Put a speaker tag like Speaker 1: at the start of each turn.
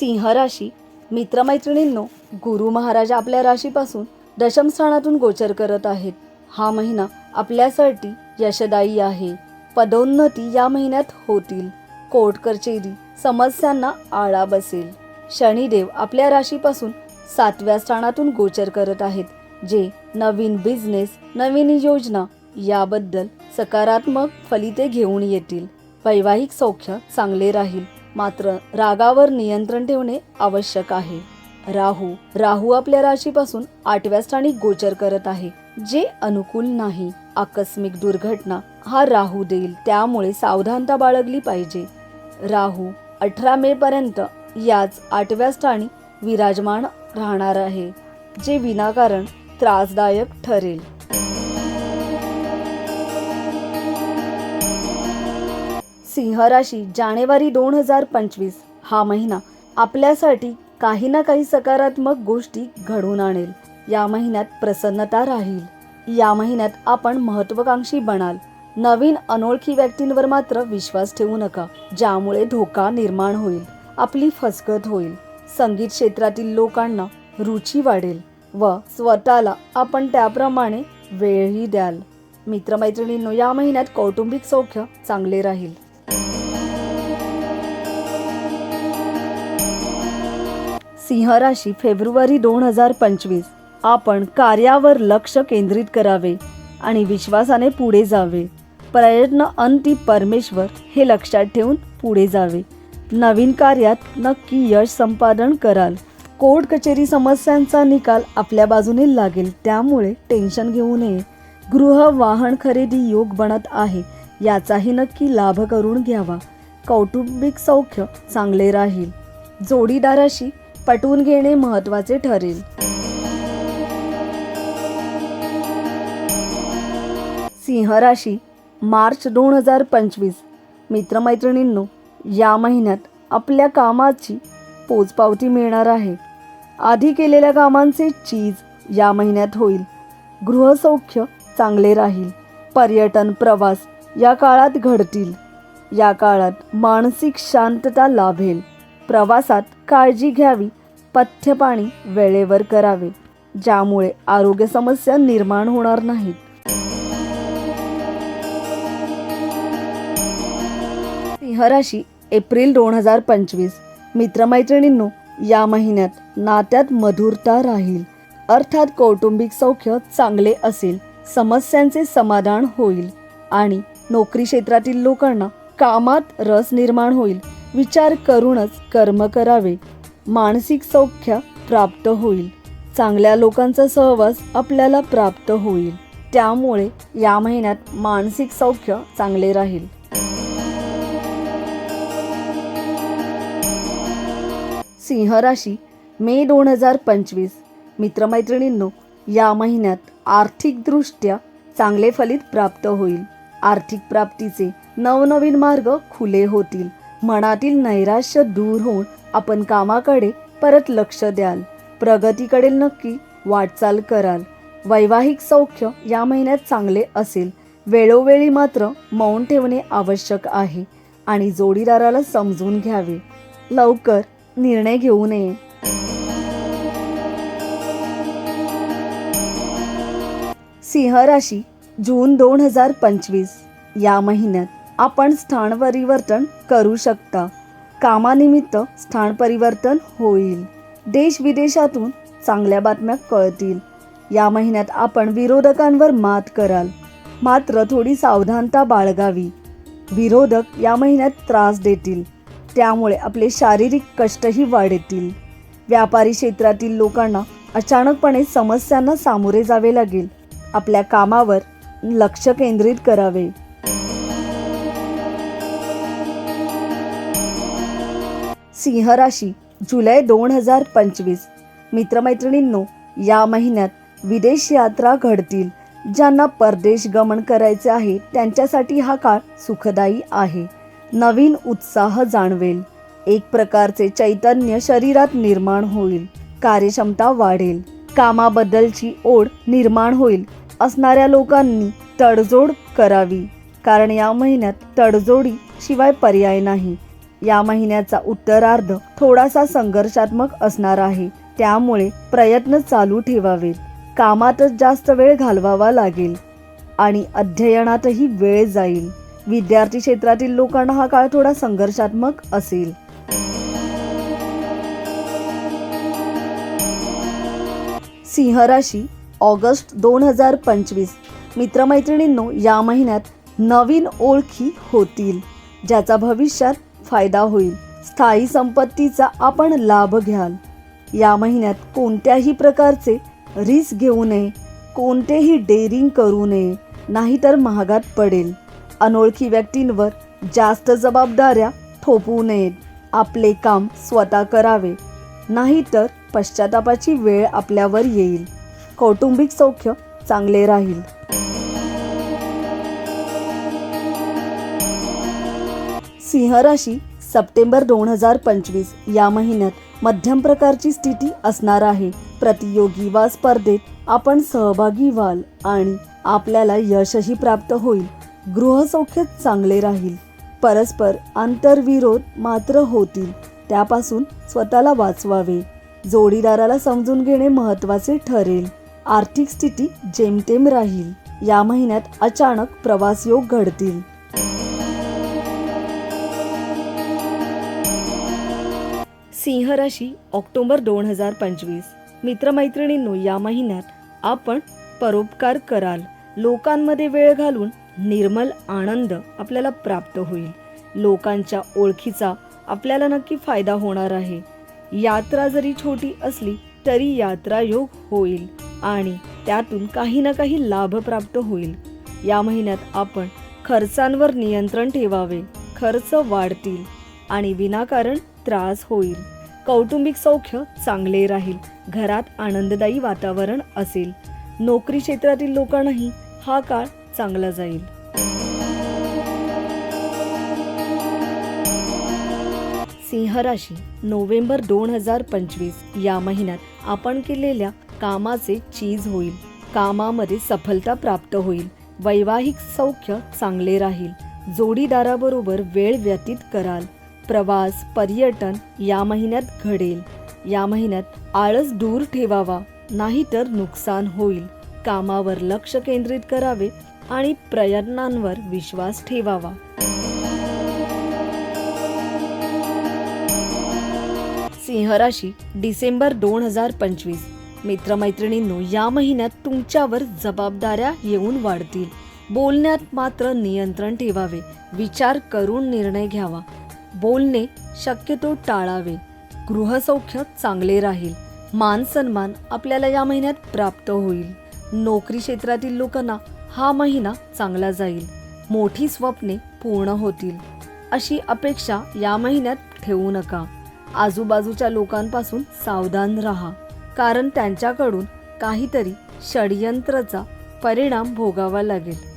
Speaker 1: सिंह राशी मित्रमैत्रिणींनो गुरु महाराज आपल्या राशीपासून दशमस्थानातून गोचर करत आहेत. हा महिना आपल्यासाठी यशदायी आहे. पदोन्नती या महिन्यात होतील. कोर्ट कचेरी समस्यांना आळा बसेल. शनिदेव आपल्या राशीपासून सातव्या स्थानातून गोचर करत आहेत जे नवीन बिझनेस नवीन योजना याबद्दल सकारात्मक फलिते घेऊन येतील. वैवाहिक सौख्य चांगले राहील. मात्र रागावर नियंत्रण ठेवणे आवश्यक आहे. राहू राहू आपल्या राशीपासून आठव्या स्थानी गोचर करत आहे जे अनुकूल नाही. आकस्मिक दुर्घटना हा राहू देईल त्यामुळे सावधानता बाळगली पाहिजे. राहू अठरा मे पर्यंत याच आठव्या स्थानी विराजमान राहणार आहे जे विनाकारण त्रासदायक ठरेल. सिंह राशी जानेवारी दोन हजार पंचवीस हा महिना आपल्यासाठी काही ना काही सकारात्मक गोष्टी घडून आणेल. या महिन्यात प्रसन्नता राहील. या महिन्यात आपण महत्वाकांक्षी बनाल. नवीन अनोळखी व्यक्तींवर मात्र विश्वास ठेवू नका ज्यामुळे धोका निर्माण होईल आपली फसगत होईल. संगीत क्षेत्रातील लोकांना रुची वाढेल व स्वतःला आपण त्याप्रमाणे वेळही द्याल. मित्रमैत्रिणींनो या महिन्यात कौटुंबिक सौख्य चांगले राहील. सिंह राशी फेब्रुवारी दोन हजार पंचवीस. आपण कार्यावर लक्ष केंद्रित करावे आणि विश्वासाने पुढे जावे. प्रयत्न अंती परमेश्वर हे लक्षात ठेवून पुढे जावे. नवीन कार्यात नक्की यश संपादन कराल. कोर्ट कचेरी समस्यांचा निकाल आपल्या बाजूने लागेल. त्यामुळे टेन्शन घेऊ नये. गृह वाहन खरेदी योग बनत आहे. याचाही नक्की लाभ करून घ्यावा. कौटुंबिक सौख्य चांगले राहील. जोडीदाराशी पटवून घेणे महत्त्वाचे ठरेल. सिंह राशी मार्च दोन हजार पंचवीस. मित्रमैत्रिणींनो या महिन्यात आपल्या कामाची पोचपावती मिळणार आहे. आधी केलेल्या कामांचे चीज या महिन्यात होईल. गृहसौख्य चांगले राहील. पर्यटन प्रवास या काळात घडतील. या काळात मानसिक शांतता लाभेल. प्रवासात काळजी घ्यावी. पथ्यपाणी वेळेवर करावे ज्यामुळे आरोग्य समस्या निर्माण होणार नाहीत. सिंहराशी एप्रिल दोन हजार पंचवीस. मित्रमैत्रिणींनो या महिन्यात नात्यात मधुरता राहील. अर्थात कौटुंबिक सौख्य चांगले असेल समस्यांचे समाधान होईल आणि नोकरी क्षेत्रातील लोकांना कामात रस निर्माण होईल. विचार करूनच कर्म करावे. मानसिक सौख्य प्राप्त होईल. चांगल्या लोकांचा सहवास आपल्याला प्राप्त होईल. त्यामुळे या महिन्यात मानसिक सौख्य चांगले राहील. सिंह राशी मे दोन हजार पंचवीस. मित्रमैत्रिणींनो या महिन्यात आर्थिकदृष्ट्या चांगले फलित प्राप्त होईल. आर्थिक प्राप्तीचे नवनवीन मार्ग खुले होतील. मनातील नैराश्य दूर होऊन आपण कामाकडे परत लक्ष द्याल. प्रगतीकडे नक्की वाटचाल कराल. वैवाहिक सौख्य या महिन्यात चांगले असेल. वेळोवेळी मात्र मौन ठेवणे आवश्यक आहे आणि जोडीदाराला समजून घ्यावे. लवकर निर्णय घेऊ नये. सिंह राशी जून दोन हजार पंचवीस. या महिन्यात आपण स्थान परिवर्तन करू शकता. कामानिमित्त स्थान परिवर्तन होईल. देश विदेशातून चांगल्या बातम्या कळतील. या महिन्यात आपण विरोधकांवर मात कराल. मात्र थोडी सावधानता बाळगावी. विरोधक या महिन्यात त्रास देतील. त्यामुळे आपले शारीरिक कष्टही वाढतील. व्यापारी क्षेत्रातील लोकांना अचानकपणे समस्यांना सामोरे जावे लागेल. आपल्या कामावर लक्ष केंद्रित करावे. सिंह राशी जुलै दोन हजार पंचवीस. मित्रमैत्रिणींनो या महिन्यात विदेश यात्रा घडतील. ज्यांना परदेश गमन करायचे आहे त्यांच्यासाठी हा काळ सुखदायी आहे. नवीन उत्साह जाणवेल. एक प्रकारचे चैतन्य शरीरात निर्माण होईल. कार्यक्षमता वाढेल. कामाबद्दलची ओढ निर्माण होईल. असणाऱ्या लोकांनी तडजोड करावी. कारण या महिन्यात तडजोडी शिवाय पर्याय नाही. या महिन्याचा उत्तरार्ध थोडासा संघर्षात्मक असणार आहे. त्यामुळे प्रयत्न चालू ठेवावेत. कामातच जास्त वेळ घालवावा लागेल. आणि अध्ययनातही वेळ जाईल. विद्यार्थी क्षेत्रातील लोकांना हा काळ थोडा संघर्षात्मक असेल. सिंह राशी ऑगस्ट दोन हजार पंचवीस. मित्रमैत्रिणींनो या महिन्यात नवीन ओळखी होतील. ज्याचा भविष्यात फायदा होईल. स्थायी संपत्तीचा आपण लाभ घ्याल. या महिन्यात कोणत्याही प्रकारचे रिस्क घेऊ नये. कोणतेही डेअरिंग करू नये. नाहीतर महागात पडेल. अनोळखी व्यक्तींवर जास्त जबाबदाऱ्या थोपवू नयेत. आपले काम स्वतः करावे. नाहीतर पश्चातापाची वेळ आपल्यावर येईल. कौटुंबिक सौख्य चांगले राहील. सिंह राशी सप्टेंबर दोन हजार पंचवीस या महिन्यात मध्यम प्रकारची स्थिती असणार आहे. प्रतियोगी वा स्पर्धेत आपण सहभागी व्हाल आणि आपल्याला यशही प्राप्त होईल. गृहसौख्य चांगले राहील. परस्पर आंतरविरोध मात्र होतील. त्यापासून स्वतःला वाचवावे. जोडीदाराला समजून घेणे महत्त्वाचे ठरेल. आर्थिक स्थिती जेमतेम राहील. या महिन्यात अचानक प्रवास योग घडतील. सिंह राशी ऑक्टोबर दोन हजार पंचवीस. मित्रमैत्रिणींनो या महिन्यात आपण परोपकार कराल. लोकांमध्ये वेळ घालून निर्मल आनंद आपल्याला प्राप्त होईल. लोकांच्या ओळखीचा आपल्याला नक्की फायदा होणार आहे. यात्रा जरी छोटी असली तरी यात्रा योग होईल आणि त्यातून काही ना काही लाभ प्राप्त होईल. या महिन्यात आपण खर्चांवर नियंत्रण ठेवावे. खर्च वाढतील आणि विनाकारण त्रास होईल. कौटुंबिक सौख्य चांगले राहील घरात आनंददायी वातावरण असेल. नोकरी क्षेत्रातील लोकांनाही हा काळ चांगला जाईल. सिंह राशी नोव्हेंबर दोन हजार पंचवीस. या महिन्यात आपण केलेल्या कामाचे चीज होईल. कामामध्ये सफलता प्राप्त होईल. वैवाहिक सौख्य चांगले राहील. जोडीदाराबरोबर वेळ व्यतीत कराल. प्रवास पर्यटन या महिन्यात घडेल. या महिन्यात आळस दूर ठेवावा नाहीतर नुकसान होईल. कामावर लक्ष केंद्रित करावे आणि प्रयत्नांवर विश्वास ठेवावा. सिंह राशी डिसेंबर दोन हजार पंचवीस. मित्रमैत्रिणींनो या महिन्यात तुमच्यावर जबाबदाऱ्या येऊन वाढतील. बोलण्यात मात्र नियंत्रण ठेवावे. विचार करून निर्णय घ्यावा. बोलणे शक्यतो टाळावे. गृहसौख्य चांगले राहील. मान सन्मान आपल्याला या महिन्यात प्राप्त होईल. नोकरी क्षेत्रातील लोकांना हा महिना चांगला जाईल. मोठी स्वप्ने पूर्ण होतील. अशी अपेक्षा या महिन्यात ठेवू नका. आजूबाजूच्या लोकांपासून सावधान राहा. कारण त्यांच्याकडून काहीतरी षडयंत्राचा परिणाम भोगावा लागेल.